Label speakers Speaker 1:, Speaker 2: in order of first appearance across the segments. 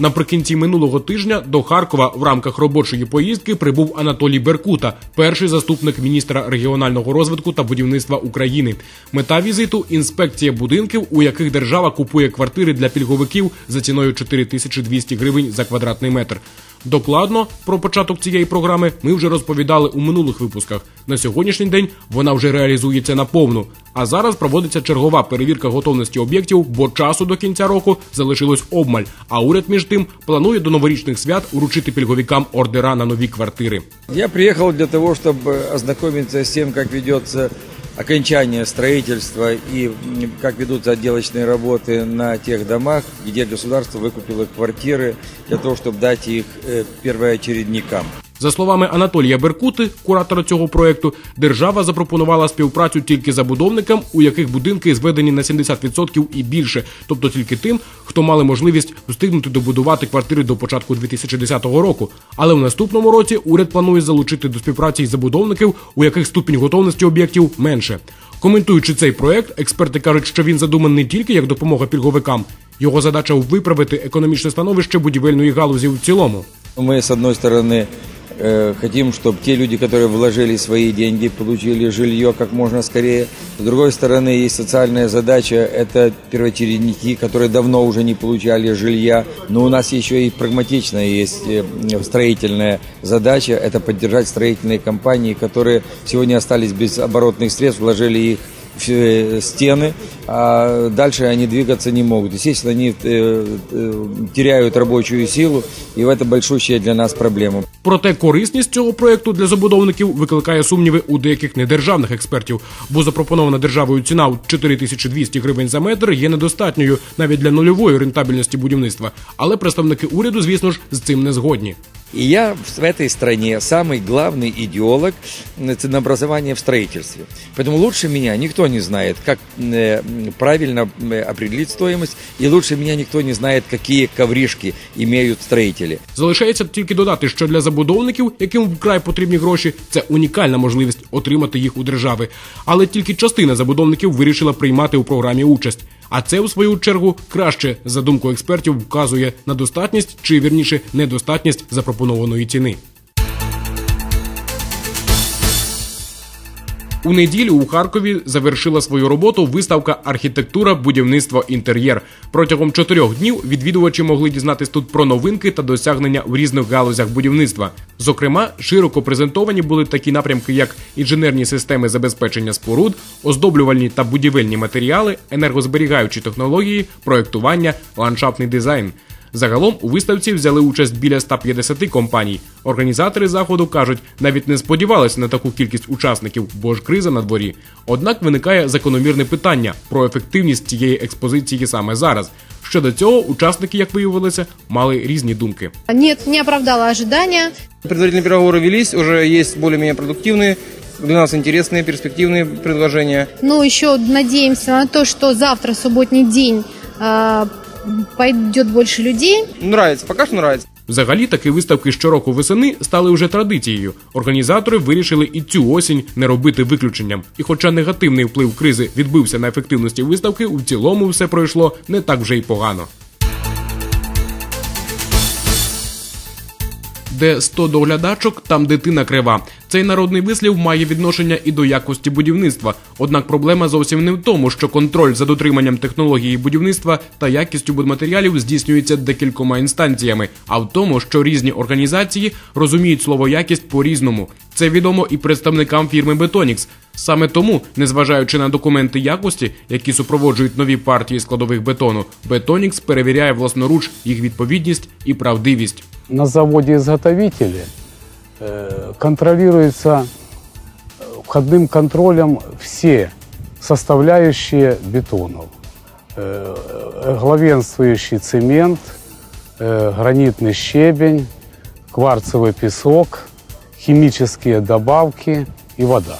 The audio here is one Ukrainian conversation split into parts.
Speaker 1: Наприкінці минулого тижня до Харкова в рамках робочої поїздки прибув Анатолій Беркута, перший заступник міністра регіонального розвитку та будівництва України. Мета візиту інспекція будинків, у яких держава купує квартири для пільговиків за ціною 4200 гривень за квадратний метр. Докладно про початок цієї програми ми вже розповідали у минулих випусках. На сьогоднішній день вона вже реалізується наповну. А зараз проводиться чергова перевірка готовності об'єктів, бо часу до кінця року залишилось обмаль. А уряд між тим планує до новорічних свят уручити пільговикам ордера на нові квартири.
Speaker 2: Я приехал для того, чтобы ознакомиться с тем, как ведется окончание строительства и как ведутся отделочные работы на тех домах, где государство выкупило квартиры, для того, чтобы дать их э, первоочередникам.
Speaker 1: За словами Анатолія Беркути, куратора цього проекту, держава запропонувала співпрацю тільки забудовникам, у яких будинки зведені на 70% і більше, тобто тільки тим, хто мали можливість встигнути добудувати квартири до початку 2010 року. Але в наступному році уряд планує залучити до співпраці забудовників, у яких ступінь готовності об'єктів менше. Коментуючи цей проект, експерти кажуть, що він задуманий не тільки як допомога пільговикам. Його задача виправити економічне становище будівельної галузі в цілому.
Speaker 2: Мы, с одной стороны, э, хотим, чтобы те люди, которые вложили свои деньги, получили жилье как можно скорее. С другой стороны, есть социальная задача, это первоочередники, которые давно уже не получали жилья. Но у нас еще и прагматичная есть э, строительная задача, это поддержать строительные компании, которые сегодня остались без оборотных средств, вложили их стены, а дальше они двигаться не могут. Естественно, они э, э, теряют рабочую силу, и это большущая для нас проблема.
Speaker 1: Проте корисність цього проекту для забудовників викликає сумніви у деяких недержавних експертів, бо запропонована державою ціна у 4200 гривень за метр є недостатньою навіть для нульової рентабельності будівництва. Але представники уряду, звісно ж, з цим не згодні.
Speaker 2: И я в этой стране самый главный идеолог э, ценообразования в строительстве. Поэтому лучше меня никто не знает, как э, правильно э, определить стоимость, и лучше меня никто не знает, какие ковришки имеют строители.
Speaker 1: Залишається тільки додати, що для забудовників, яким вкрай потрібні гроші, це унікальна можливість отримати їх у держави. Але тільки частина забудовників вирішила приймати у програмі участь. А це, у свою чергу, краще, за думку експертів, вказує на достатність чи вірніше недостатність запропонованої ціни. У неділю у Харкові завершила свою роботу виставка Архітектура, будівництво, інтер'єр. Протягом чотирьох днів відвідувачі могли дізнатись тут про новинки та досягнення в різних галузях будівництва. Зокрема, широко презентовані були такі напрямки, як інженерні системи забезпечення споруд, оздоблювальні та будівельні матеріали, енергозберігаючі технології, проектування, ландшафтний дизайн. Загалом у виставці взяли участь біля 150 компаній. Організатори заходу кажуть, навіть не сподівалися на таку кількість учасників, бо ж криза на дворі. Однак виникає закономірне питання про ефективність цієї експозиції саме зараз. Щодо цього, учасники, як виявилося, мали різні думки.
Speaker 3: Нет, не оправдала ожидания.
Speaker 4: Предварительные переговоры велись, уже есть более-менее продуктивные, для нас интересные, перспективные предложения.
Speaker 3: Но еще надеемся на то, что завтра, субботний день, а, пойдет больше людей.
Speaker 4: Нравится, пока что нравится.
Speaker 1: Взагалі, такі виставки щороку весени стали вже традицією. Організатори вирішили і цю осінь не робити виключенням. І хоча негативний вплив кризи відбився на ефективності виставки, у цілому все пройшло не так вже й погано. Де 100 доглядачок, там дитина крива. Цей народний вислів має відношення і до якості будівництва. Однак проблема зовсім не в тому, що контроль за дотриманням технології будівництва та якістю будматеріалів здійснюється декількома інстанціями, а в тому, що різні організації розуміють слово якість по-різному. Це відомо і представникам фірми Бетонікс. Саме тому, незважаючи на документи якості, які супроводжують нові партії складових бетону, Бетонікс перевіряє власноруч їх відповідність і правдивість.
Speaker 5: На заводе-изготовителе э, контролируется э, входным контролем все составляющие бетонов. Э, Главенствующий цемент, гранитный щебень, кварцевый песок, химические добавки и вода.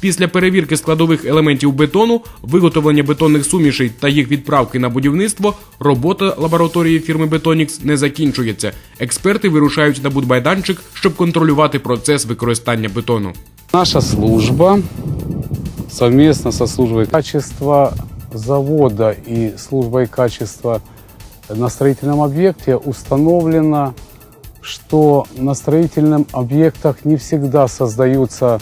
Speaker 1: Після перевірки складових елементів бетону, виготовлення бетонних сумішей та їх відправки на будівництво, робота лабораторії фірми Бетонікс не закінчується. Експерти вирушають на будмайданчик, щоб контролювати процес використання бетону.
Speaker 5: Наша служба совместно со службой качества завода и службой качества на строительном объекте установлено, что на строительных объектах не всегда создаются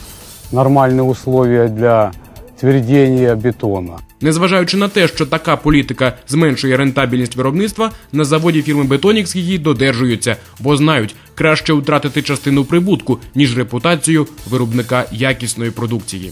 Speaker 5: нормальные условия для твердения бетону.
Speaker 1: Незважаючи на те, що така політика зменшує рентабельність виробництва, на заводі фірми Бетонікс її додержуються, бо знають, краще втратити частину прибутку ніж репутацію виробника якісної продукції.